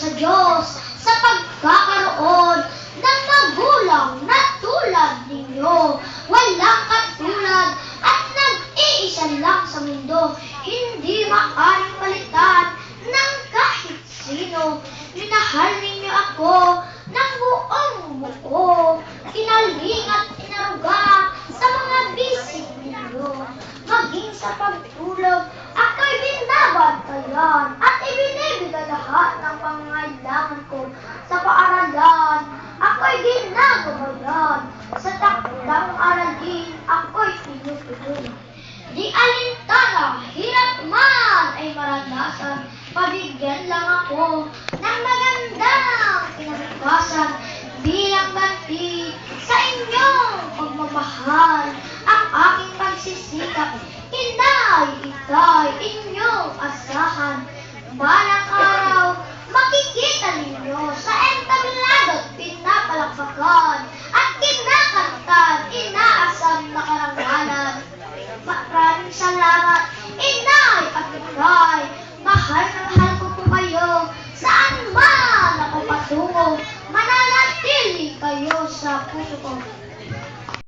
sa Diyos sa pagkakaroon ng magulang na tulad ninyo. Walang katulad at nag-iisa lang sa mundo. Hindi maaaring palitan ng kahit sino. Minahal ninyo ako ng buong buo. Kinaling at inaruga sa mga bisig ninyo. Maging sa pagtulog, ako'y binabantayan at ibinibigay lahat ng pangangailangan ko sa paaralan. Ako'y ginagabayan. Sa takdang aralin, ako'y tinutulungan. Di alintana, hirap man ay maranasan. Pabigyan lang ako ng magandang kinabukasan bilang ganti sa inyong pagmamahal. Ang aking pagsisikap, inay, itay, inyong asahan. Balang araw, makikita ninyo sa entablado pinapalakpakan 下，不许放。